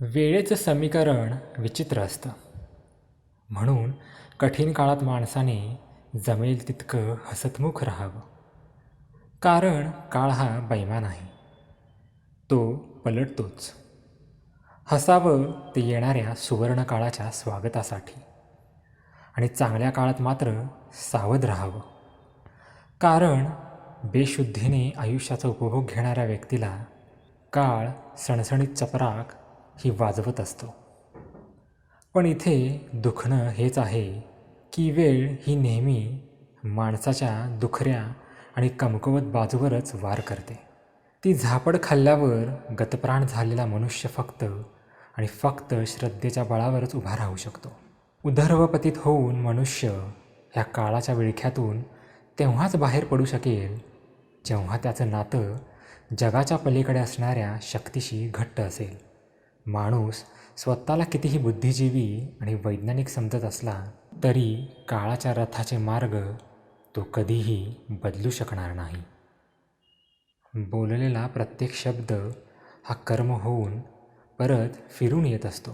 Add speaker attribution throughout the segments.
Speaker 1: वेळेचं समीकरण विचित्र असतं. म्हणून कठीण काळात माणसाने जमेल तितकं हसतमुख राहावं. कारण काळ हा बैमान आहे. तो पलटतोच. हसावं ते येणाऱ्या सुवर्ण काळाच्या स्वागतासाठी. आणि चांगल्या काळात मात्र सावध राहावं. कारण बेशुद्धीने आयुष्याचा उपभोग घेणाऱ्या व्यक्तीला काळ सणसणीत चपराक ही वाजवत असतो. पण इथे दुखणं हेच आहे की वेळ ही नेहमी माणसाच्या दुखऱ्या आणि कमकुवत बाजूवरच वार करते. ती झापड खाल्ल्यावर गतप्राण झालेला मनुष्य फक्त आणि फक्त श्रद्धेच्या बळावरच उभा राहू शकतो. उदर्वपतीत होऊन मनुष्य ह्या काळाच्या विळख्यातून तेव्हाच बाहेर पडू शकेल जेव्हा त्याचं नातं जगाच्या पलीकडे असणाऱ्या शक्तीशी घट्ट असेल. माणूस स्वतःला कितीही बुद्धिजीवी आणि वैज्ञानिक समजत असला तरी काळाच्या रथाचे मार्ग तो कधीही बदलू शकणार नाही. बोललेला प्रत्येक शब्द हा कर्म होऊन परत फिरून येत असतो.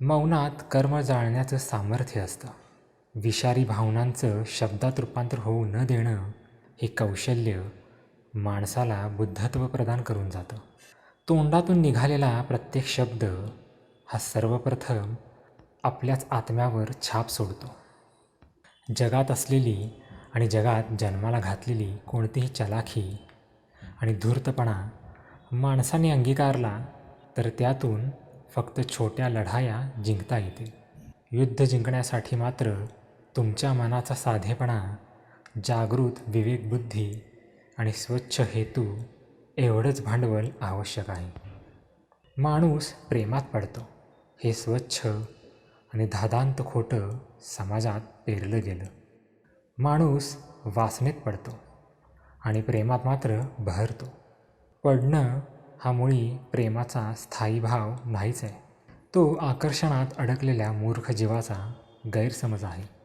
Speaker 1: मौनात कर्म जाळण्याचं सामर्थ्य असतं. विषारी भावनांचं शब्दात रूपांतर होऊ न देणं हे कौशल्य माणसाला बुद्धत्व प्रदान करून जातं. तोंडातून निघालेला प्रत्येक शब्द हा सर्वप्रथम आपल्याच आत्म्यावर छाप सोडतो. जगात असलेली आणि जगात जन्माला घातलेली कोणतीही चलाखी आणि धूर्तपणा माणसाने अंगीकारला तर त्यातून फक्त छोट्या लढाया जिंकता येतील युद्ध जिंकण्यासाठी मात्र तुमच्या मनाचा साधेपणा जागृत विवेकबुद्धी आणि स्वच्छ हेतू एवढंच भांडवल आवश्यक आहे. माणूस प्रेमात पडतो. हे स्वच्छ आणि धादांत खोटं समाजात पेरलं गेलं. माणूस वासनेत पडतो आणि प्रेमात मात्र बहरतो. पडणं हा मुळी प्रेमाचा स्थायी भाव नाहीच आहे. तो आकर्षणात अडकलेल्या मूर्ख जीवाचा गैरसमज आहे.